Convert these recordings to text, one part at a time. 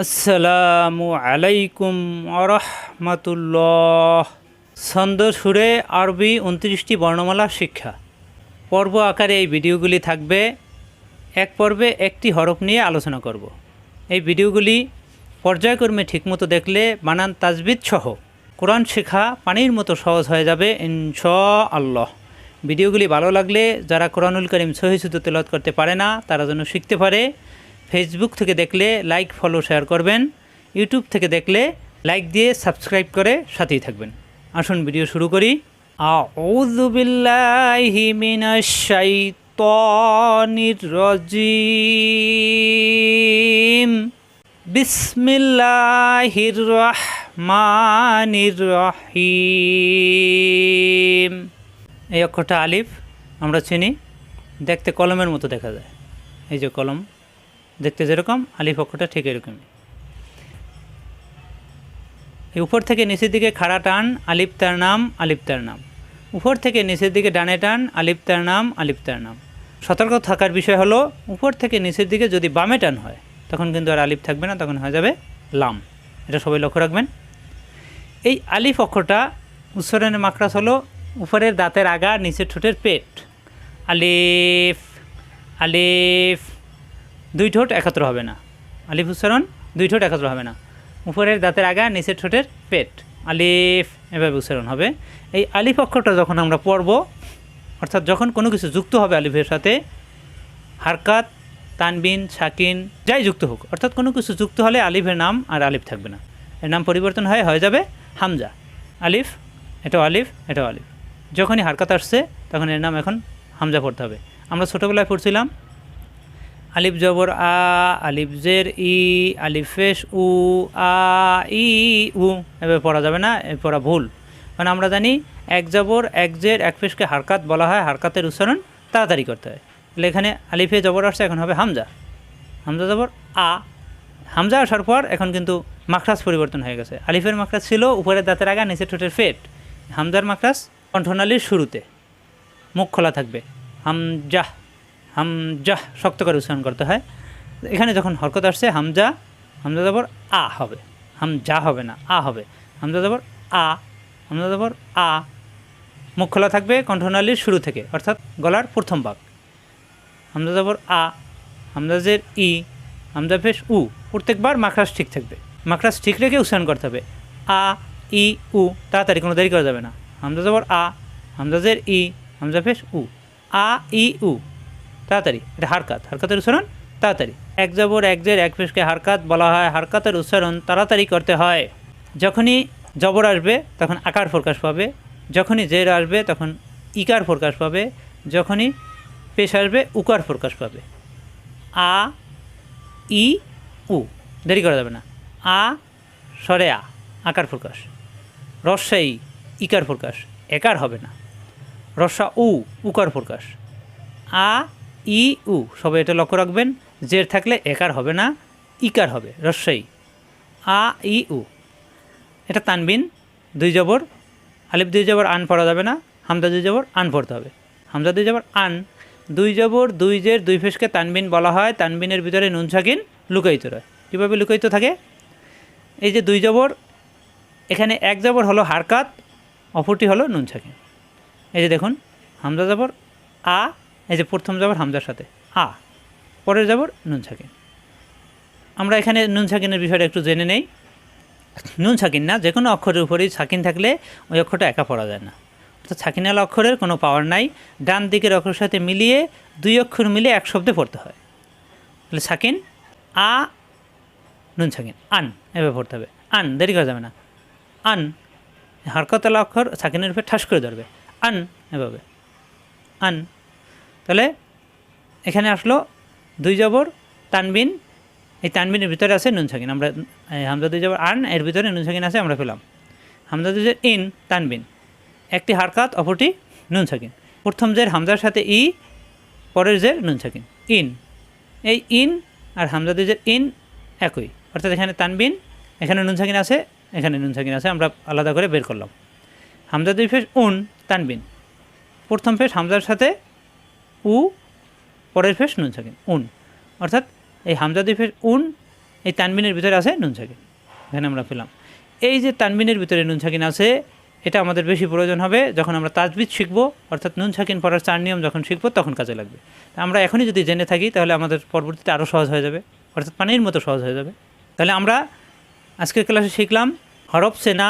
আসসালামু আলাইকুম আরহামাতুল্লাহ ছন্দ সুরে আরবি উনত্রিশটি বর্ণমালা শিক্ষা। পর্ব আকারে এই ভিডিওগুলি থাকবে। এক পর্বে একটি হরফ নিয়ে আলোচনা করব। এই ভিডিওগুলি পর্যায়ক্রমে ঠিকমতো দেখলে বানান তাজবিদ সহ কোরআন শেখা পানির মতো সহজ হয়ে যাবে ইনশা আল্লাহ ভিডিওগুলি ভালো লাগলে যারা কোরআনুল করিম সহিশুদ্ধ তেলত করতে পারে না, তারা যেন শিখতে পারে। ফেসবুক থেকে দেখলে লাইক ফলো শেয়ার করবেন। ইউটিউব থেকে দেখলে লাইক দিয়ে সাবস্ক্রাইব করে সাথেই থাকবেন। আসুন ভিডিও শুরু করি। আউযু বিল্লাহি মিনাশ শাইতানির রাজিম। বিসমিল্লাহির রহমানির রহিম। এই অক্ষরটা আলিফ, আমরা চিনি। দেখতে কলমের মতো দেখা যায়। এই যে কলম। দেখতে যেরকম, আলিফ অক্ষরটা ঠিক এরকমই। উপর থেকে নিচের দিকে খাড়া টান, আলিফ তার নাম, আলিফ তার নাম। উপর থেকে নিচের দিকে ডানে টান, আলিফ তার নাম, আলিফ তার নাম। সতর্ক থাকার বিষয় হলো, উপর থেকে নিচের দিকে যদি বামে টান হয়, তখন কিন্তু আর আলিফ থাকবে না, তখন হয়ে যাবে লাম। এটা সবাই লক্ষ্য রাখবেন। এই আলিফ অক্ষরটা উচ্চারণের মাকড়াস হলো, উপরের দাঁতের আগা, নিচের ঠোঁটের পেট। আলিফ আলিফ দুই ঠোঁট একত্র হবে না। আলিফ উচ্চারণ, দুই ঠোঁট একত্র হবে না। উপরের দাঁতের আগা, নিচের ঠোঁটের পেট। আলিফ, এভাবে উচ্চারণ হবে। এই আলিফ অক্ষরটা যখন আমরা পড়ব, অর্থাৎ যখন কোনো কিছু যুক্ত হবে আলিফের সাথে, হারকাত, তানবিন, সাকিন, যাই যুক্ত হোক, অর্থাৎ কোনো কিছু যুক্ত হলে আলিফের নাম আর আলিফ থাকবে না। এর নাম পরিবর্তন হয়, হয়ে যাবে হামজা। আলিফ, এটাও আলিফ এটাও আলিফ। যখনই হারকাত আসছে, তখন এর নাম এখন হামজা পড়তে হবে। আমরা ছোটোবেলায় পড়ছিলাম আলিফ জবর আ, আলিফ জের ই আলিফেশ উ, আ, ই, উ। এভাবে পড়া যাবে না পড়া ভুল। মানে আমরা জানি এক জবর, এক জের, এক ফেসকে হারকাত বলা হয়, হারকাতের উচ্চারণ তাড়াতাড়ি করতে হয়। তাহলে এখানে আলিফে জবর আসছে, এখন হবে হামজা। হামজা জবর, আ। হামজা আসার পর এখন কিন্তু মাখরাজ পরিবর্তন হয়ে গেছে। আলিফের মাখরাজ ছিল উপরের দাঁতের আগা, নিচের ঠোঁটের ফেট। হামজার মাখরাজ কণ্ঠনালীর শুরুতে। মুখ খোলা থাকবে। হামজাহ হামজাহ শক্ত করে উচ্চারণ করতে হয়। এখানে যখন হরকত আসছে, হামজা হামজা জবর আ হবে। হামজা হবে না, আ হবে। হামজা জবর আ, হামজা জবর আ। মুখ খোলা থাকবে কণ্ঠনালীর শুরু থেকে, অর্থাৎ গলার প্রথম ভাগ। হামজা জবর আ হামজাজের ই, হামজা ফেস উ। প্রত্যেকবার মাখরাজ ঠিক থাকবে। মাখরাজ ঠিক রেখে উচ্চারণ করতে হবে। আ, ই, উ। তাড়াতাড়ি কোনো দেরি করা যাবে না। হামজা আ হামজাজের ই, হামজা ফেস উ। আ, ই, উ। তাড়াতাড়ি, এটা হারকাত। হারকাতের উচ্চারণ? তাড়াতাড়ি। এক জবর, এক জের, এক ফেসকে হারকাত বলা হয়। হারকাতের উচ্চারণ তাড়াতাড়ি করতে হয়। যখনই জবর আসবে, তখন আকার প্রকাশ পাবে। যখনই জের আসবে, তখন ইকার প্রকাশ পাবে। যখনই পেশ আসবে, উকার প্রকাশ পাবে। আ, ই, উ। দেরি করা যাবে না। আ, সরে আ, আকার প্রকাশ। রস্যাই ইকার প্রকাশ। একার হবে না। রস্যা উ, উকার প্রকাশ। আ ই উ সবাই এটা লক্ষ্য রাখবেন, জের থাকলে একার হবে না, ইকার হবে, রস্যাই। আ ই উ এটা তানবিন, দুই জবর, আলিফ দুই জবর, আন পড়া যাবে না, হামজা দুই জবর, আন পড়তে হবে। হামজা দুই জবর, আন, দুই জবর, দুই জের, দুই ফেসকে তানবিন বলা হয়, তানবিনের ভিতরে নুন সাকিন লুকায়িত রয়। কীভাবে লুকায়িত থাকে? এই যে দুই জবর, এখানে এক জবর হলো হারকাত, অপরটি হলো নুন সাকিন। এই যে দেখুন, হামজা জবর, আ এই যে প্রথম জবর হামজার সাথে। আ পরের জবর নুন সাকিন আমরা এখানে নুন সাকিনের বিষয়টা একটু জেনে নেই। নুন সাকিন না যে কোনো অক্ষরের উপরেই সাকিন থাকলে ওই অক্ষরটা একা পড়া যায় না। অর্থাৎ সাকিনাল অক্ষরের কোনো পাওয়ার নাই, ডান দিকের অক্ষরের সাথে মিলিয়ে দুই অক্ষর মিলে এক শব্দে পড়তে হয়। তাহলে সাকিন আ, নুন সাকিন আন, এভাবে পড়তে হবে। আন, দেরি করা যাবে না। আন, হারকতলা অক্ষর সাকিনের উপরে ঠাস করে ধরবে। আন, এভাবে। আন তাহলে এখানে আসলো দুই জবর তানবিন। এই তানবিনের ভিতরে আছে নুন সাকিন। আমরা এই হামজা দুই জবর আন এর ভিতরে নুন সাকিন আছে, আমরা পেলাম। হামজা দুই ইন, তানবিন। একটি হারকাত, অপরটি নুন সাকিন। প্রথম জের হামজার সাথে ই, পরের জের নুন সাকিন। ইন। এই ইন আর হামজা দুই ইন একই। অর্থাৎ এখানে তানবিন, এখানে নুন সাকিন আছে, এখানে নুন সাকিন আছে, আমরা আলাদা করে বের করলাম। হামজা দুই ফেস উন, তানবিন। প্রথম ফেস হামজার সাথে উ পরের ফেস নুন সাকিন উন। অর্থাৎ এই হামজা দুই ফেস উন, এই তানবিনের ভিতরে আছে নুন সাকিন এখানে আমরা পেলাম। এই যে তানবিনের ভিতরে নুন সাকিন আছে, এটা আমাদের বেশি প্রয়োজন হবে যখন আমরা তাজবিদ শিখব, অর্থাৎ নুন সাকিন পড়ার চার নিয়ম যখন শিখব তখন কাজে লাগবে। আমরা এখনই যদি জেনে থাকি, তাহলে আমাদের পরবর্তীতে আরও সহজ হয়ে যাবে। অর্থাৎ পানির মতো সহজ হয়ে যাবে। তাহলে আমরা আজকের ক্লাসে শিখলাম হরফ সেনা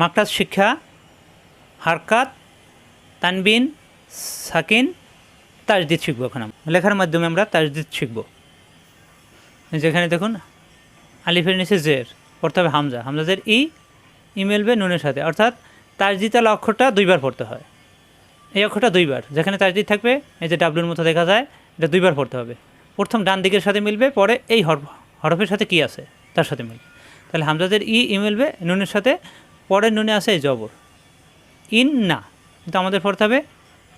মাকটাজ শিক্ষা, হারকাত, তানবিন, সাকিন তাজদিদ শিখব এখন আমরা। লেখার মাধ্যমে আমরা তাজদিদ শিখব। যেখানে দেখুন আলিফের নিচে জের, পড়তে হবে হামজা। হামজাজের ই ই মেলবে নুনের সাথে। অর্থাৎ তাজদিতাল অক্ষরটা দুইবার পড়তে হয়। এই অক্ষরটা দুইবার। যেখানে তাজদিদ থাকবে, এই যে ডাবলুর মতো দেখা যায়, এটা দুইবার পড়তে হবে। প্রথম ডান দিকের সাথে মিলবে, পরে এই হরফ হরফের সাথে কি আছে, তার সাথে মিলবে। তাহলে হামজাদের ই ই মিলবে নুনের সাথে, পরের নুনে আছে এই জবর। ইন না কিন্তু আমাদের পড়তে হবে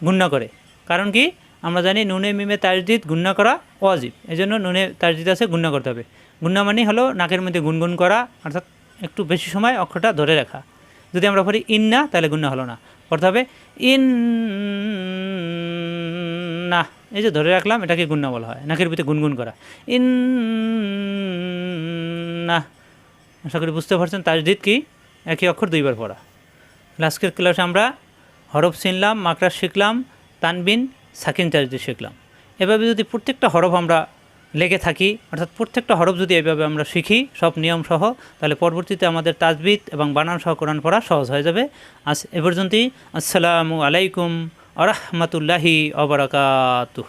গুণ্য করে। কারণ কি? আমরা জানি নুনে মিমে তাজদিদ গুণ্য করা অজিব এই জন্য নুনে তাজদিদ আছে গুণ্য করতে হবে। গুণ্য মানে হলো নাকের মধ্যে গুনগুন করা, অর্থাৎ একটু বেশি সময় অক্ষরটা ধরে রাখা। যদি আমরা পড়ি ইন না তাহলে গুণ্য হলো না। পড়তে হবে ইন না এই যে ধরে রাখলাম, এটাকে গুণ্য বলা হয়। নাকের ভিতরে গুনগুন করা। ইন না আশা করি বুঝতে পারছেন, তাজদিদ কি? একই অক্ষর দুইবার পড়া। আজকের ক্লাসে আমরা হরফ চিনলাম মাকড়া শিখলাম, তানবিন সাকিন তাজদিদ শিখলাম। এভাবে যদি প্রত্যেকটা হরফ আমরা লেগে থাকি, অর্থাৎ প্রত্যেকটা হরফ যদি এভাবে আমরা শিখি, সব নিয়ম সহ, তাহলে পরবর্তীতে আমাদের তাজবিদ এবং বানান সহ কোরআন পড়া সহজ হয়ে যাবে। আজ এ পর্যন্তই। আসসালামু আলাইকুম আরহামতুল্লাহি অবরাকাতুহ